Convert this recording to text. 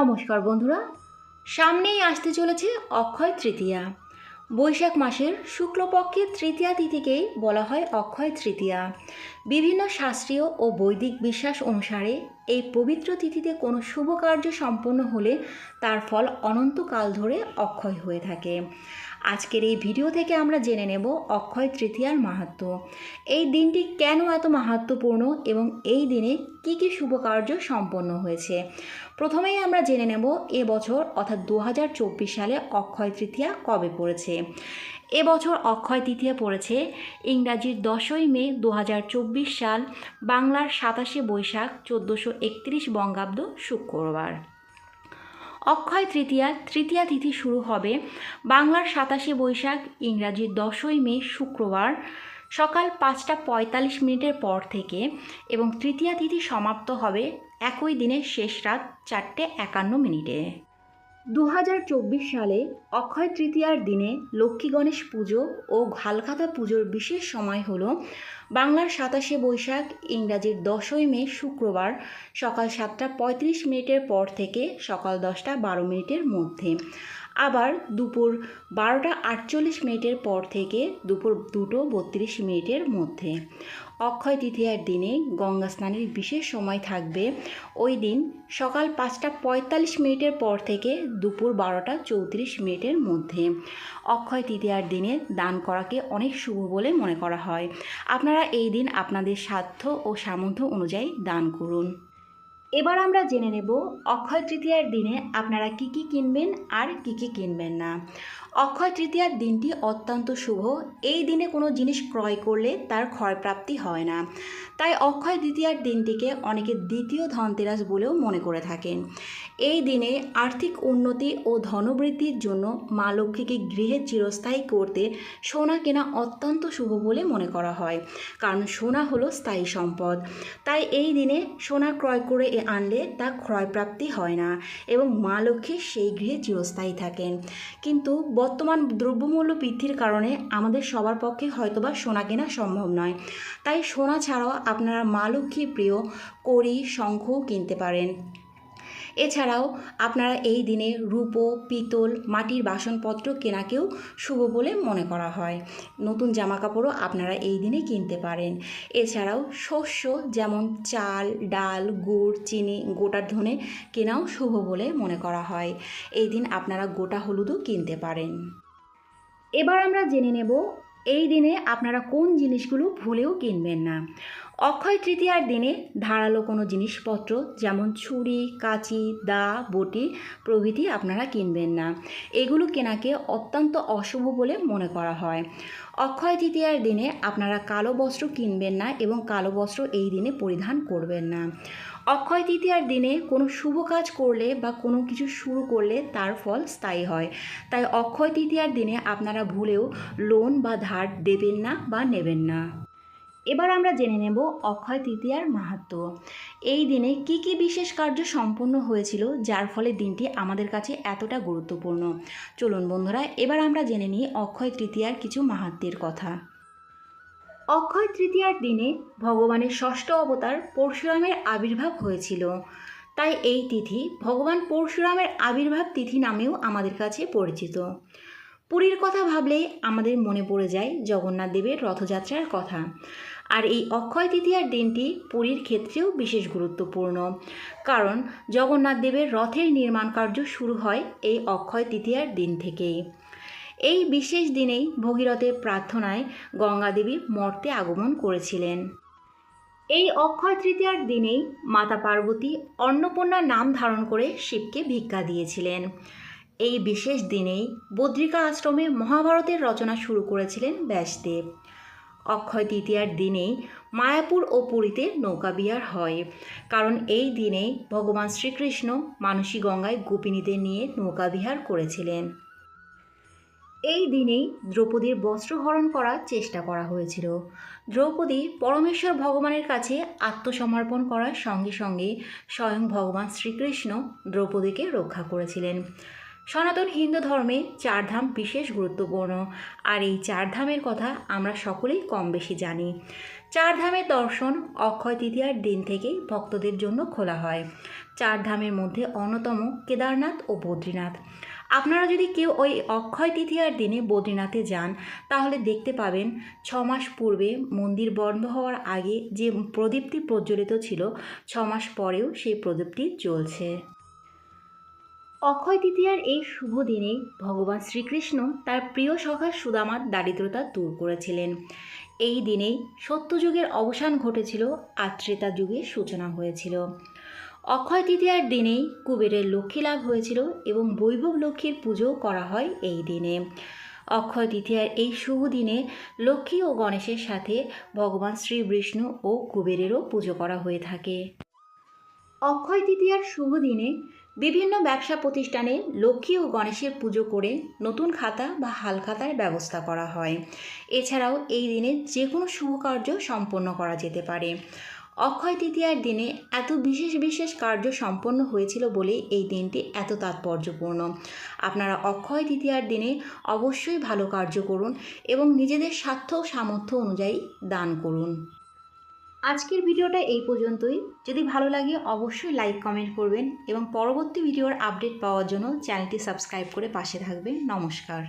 নমস্কার বন্ধুরা। সামনেই আসতে চলেছে অক্ষয় তৃতীয়া। বৈশাখ মাসের শুক্লপক্ষের তৃতীয়া তিথিকেই বলা হয় অক্ষয় তৃতীয়া। বিভিন্ন শাস্ত্রীয় ও বৈদিক বিশ্বাস অনুসারে এই পবিত্র তিথিতে কোনো শুভ কার্য সম্পন্ন হলে তার ফল অনন্তকাল ধরে অক্ষয় হয়ে থাকে। আজকের এই ভিডিও থেকে আমরা জেনে নেব অক্ষয় তৃতীয়ার মাহাত্ম্য এই দিনটি কেন এত মাহাত্ম্যপূর্ণ এবং এই দিনে কি কি শুভ কার্য সম্পন্ন হয়েছে? প্রথমেই আমরা জেনে নেব এবছর অর্থাৎ দু হাজার চব্বিশ সালে অক্ষয় তৃতীয়া কবে পড়েছে। এবছর অক্ষয় তৃতীয়া পড়েছে ইংরাজির দশই মে দু হাজার চব্বিশ সাল, বাংলার সাতাশে বৈশাখ, চোদ্দোশো একত্রিশ বঙ্গাব্দ শুক্রবার। অক্ষয় তৃতীয়া তৃতীয়া তিথি শুরু হবে বাংলার সাতাশে বৈশাখ ইংরাজি দশই মে, শুক্রবার সকাল পাঁচটা পঁয়তাল্লিশ মিনিটের পর থেকে এবং তৃতীয়া তিথি সমাপ্ত হবে একই দিনের শেষ রাত চারটে একান্ন মিনিটে। দু হাজার চব্বিশ সালে অক্ষয় তৃতীয়ার দিনে লক্ষ্মী গণেশ পুজো ও ঘালখাতা পুজোর বিশেষ সময় হল বাংলার সাতাশে বৈশাখ, ইংরাজির দশই মে শুক্রবার সকাল সাতটা পঁয়ত্রিশ মিনিটের পর থেকে সকাল দশটা বারো মিনিটের মধ্যে। আবার দুপুর বারোটা আটচল্লিশ মিনিটের পর থেকে দুপুর দুটো বত্রিশ মিনিটের মধ্যে। অক্ষয় তৃতীয়ার দিনে গঙ্গা স্নানের বিশেষ সময় থাকবে। ওই দিন সকাল পাঁচটা পঁয়তাল্লিশ মিনিটের পর থেকে দুপুর বারোটা চৌত্রিশ মিনিটের মধ্যে। অক্ষয় তৃতীয়ার দিনে দান করাকে অনেক শুভ বলে মনে করা হয়। আপনারা এই দিন আপনাদের সাধ্য ও সামর্থ্য অনুযায়ী দান করুন। এবার আমরা জেনে নেব অক্ষয় তৃতীয়ার দিনে আপনারা কি কি কিনবেন আর কি কি কিনবেন না। অক্ষয় তৃতীয়ার দিনটি অত্যন্ত শুভ। এই দিনে কোনো জিনিস ক্রয় করলে তার ক্ষয়প্রাপ্তি হয় না। তাই অক্ষয় তৃতীয়ার দিনটিকে অনেকে দ্বিতীয় ধনতেরাস বলেও মনে করে থাকেন। এই দিনে আর্থিক উন্নতি ও ধনবৃদ্ধির জন্য মা লক্ষ্মীকে গৃহে চিরস্থায়ী করতে সোনা কেনা অত্যন্ত শুভ বলে মনে করা হয়। কারণ সোনা হলো স্থায়ী সম্পদ। তাই এই দিনে সোনা ক্রয় করে আনলে তা ক্রয়প্রাপ্তি হয় না এবং মা লক্ষ্মী সেই গৃহে চিরস্থায়ী থাকেন। কিন্তু বর্তমান দ্রব্যমূল্য বৃদ্ধির কারণে আমাদের সবার পক্ষে হয়তোবা সোনা কেনা সম্ভব নয়। তাই সোনা ছাড়াও আপনারা মা লক্ষ্মী প্রিয় কড়ি শঙ্খও কিনতে পারেন। এছাড়াও আপনারা এই দিনে রূপো, পিতল, মাটির বাসনপত্র কেনাকেও শুভ বলে মনে করা হয়। নতুন জামাকাপড়ও আপনারা এই দিনে কিনতে পারেন। এছাড়াও শস্য যেমন চাল, ডাল, গুড়, চিনি, গোটার ধনে কেনাও শুভ বলে মনে করা হয়। এই দিন আপনারা গোটা হলুদও কিনতে পারেন। এবার আমরা জেনে নেব, এই দিনে আপনারা কোন জিনিসগুলো ভুলেও কিনবেন না। অক্ষয় তৃতীয়ার দিনে ধারালো কোনো জিনিসপত্র যেমন ছুরি, কাঁচি, দা, বটি প্রভৃতি আপনারা কিনবেন না। এগুলো কেনাকে অত্যন্ত অশুভ বলে মনে করা হয়। অক্ষয় তৃতীয়ার দিনে আপনারা কালো বস্ত্র কিনবেন না এবং কালো বস্ত্র এই দিনে পরিধান করবেন না। অক্ষয় তৃতীয়ার দিনে কোনো শুভ কাজ করলে বা কোনো কিছু শুরু করলে তার ফল স্থায়ী হয়। তাই অক্ষয় তৃতীয়ার দিনে আপনারা ভুলেও লোন বা ধার দেবেন না বা নেবেন না। এবার আমরা জেনে নেব অক্ষয় তৃতীয়ার মাহাত্ম্য এই দিনে কি কি বিশেষ কার্য সম্পন্ন হয়েছিল, যার ফলে দিনটি আমাদের কাছে এতটা গুরুত্বপূর্ণ? চলুন বন্ধুরা, এবার আমরা জেনে নিই অক্ষয় তৃতীয়ার কিছু মাহাত্ম্যের কথা। অক্ষয় তৃতীয়ার দিনে ভগবানের ষষ্ঠ অবতার পরশুরামের আবির্ভাব হয়েছিল। তাই এই তিথি ভগবান পরশুরামের আবির্ভাব তিথি নামেও আমাদের কাছে পরিচিত। পুরীর কথা ভাবলেই আমাদের মনে পড়ে যায় জগন্নাথ দেবের রথযাত্রার কথা। আর এই অক্ষয় তৃতীয়ার দিনটি পুরীর ক্ষেত্রেও বিশেষ গুরুত্বপূর্ণ। কারণ জগন্নাথ দেবের রথের নির্মাণ কার্য শুরু হয় এই অক্ষয় তৃতীয়ার দিন থেকেই। এই বিশেষ দিনেই ভগীরথের প্রার্থনায় গঙ্গাদেবী মর্তে আগমন করেছিলেন। এই অক্ষয় তৃতীয়ার দিনেই মাতা পার্বতী অন্নপূর্ণার নাম ধারণ করে শিবকে ভিক্ষা দিয়েছিলেন। এই বিশেষ দিনেই বদ্রিকা আশ্রমে মহাভারতের রচনা শুরু করেছিলেন ব্যাসদেব। অক্ষয় তৃতীয়ার দিনেই মায়াপুর ও পুরীতে নৌকা বিহার হয়। কারণ এই দিনেই ভগবান শ্রীকৃষ্ণ মানসী গঙ্গায় গোপিনীদের নিয়ে নৌকা বিহার করেছিলেন। এই দিনেই দ্রৌপদীর বস্ত্রহরণ করার চেষ্টা করা হয়েছিল। দ্রৌপদী পরমেশ্বর ভগবানের কাছে আত্মসমর্পণ করার সঙ্গে সঙ্গে স্বয়ং ভগবান শ্রীকৃষ্ণ দ্রৌপদীকে রক্ষা করেছিলেন। সনাতন হিন্দু ধর্মে চারধাম বিশেষ গুরুত্বপূর্ণ। আর এই চারধামের কথা আমরা সকলেই কম বেশি জানি। চারধামের দর্শন অক্ষয় তৃতীয়ার দিন থেকেই ভক্তদের জন্য খোলা হয়। চার ধামের মধ্যে অন্যতম কেদারনাথ ও বদ্রীনাথ। আপনারা যদি কেউ ওই অক্ষয় তৃতীয়ার দিনে বদ্রীনাথে যান, তাহলে দেখতে পাবেন ছ মাস পূর্বে মন্দির বন্ধ হওয়ার আগে যে প্রদীপটি প্রজ্বলিত ছিল ছ মাস পরেও সেই প্রদীপটি জ্বলছে। অক্ষয় তৃতীয়ার এই শুভ দিনেই ভগবান শ্রীকৃষ্ণ তার প্রিয় সখা সুদামার দারিদ্রতা দূর করেছিলেন। এই দিনেই সত্যযুগের অবসান ঘটেছিল আত্রেতা ত্রেতা যুগের সূচনা হয়েছিল। অক্ষয় তৃতীয়ার দিনেই কুবেরের লক্ষ্মী লাভ হয়েছিল এবং বৈভব লক্ষ্মীর পুজো করা হয় এই দিনে। অক্ষয় তৃতীয়ার এই শুভ দিনে লক্ষ্মী ও গণেশের সাথে ভগবান শ্রী বিষ্ণু ও কুবেরেরও পুজো করা হয়ে থাকে। অক্ষয় তৃতীয়ার শুভ দিনে বিভিন্ন ব্যবসা প্রতিষ্ঠানে লক্ষ্মী ও গণেশের পুজো করে নতুন খাতা বা হাল খাতার ব্যবস্থা করা হয়। এছাড়াও এই দিনে যে কোনো শুভ কার্য সম্পন্ন করা যেতে পারে। অক্ষয় তৃতীয়ার দিনে এত বিশেষ বিশেষ কার্য সম্পন্ন হয়েছিল বলে এই দিনটি এত তাৎপর্যপূর্ণ। আপনারা অক্ষয় তৃতীয়ার দিনে অবশ্যই ভালো কার্য করুন এবং নিজেদের স্বার্থ ও সামর্থ্য অনুযায়ী দান করুন। আজকের ভিডিওটা এই পর্যন্তই। যদি ভালো লাগে, অবশ্যই লাইক, কমেন্ট করবেন এবং পরবর্তী ভিডিওর আপডেট পাওয়ার জন্য চ্যানেলটি সাবস্ক্রাইব করে পাশে থাকবেন। নমস্কার।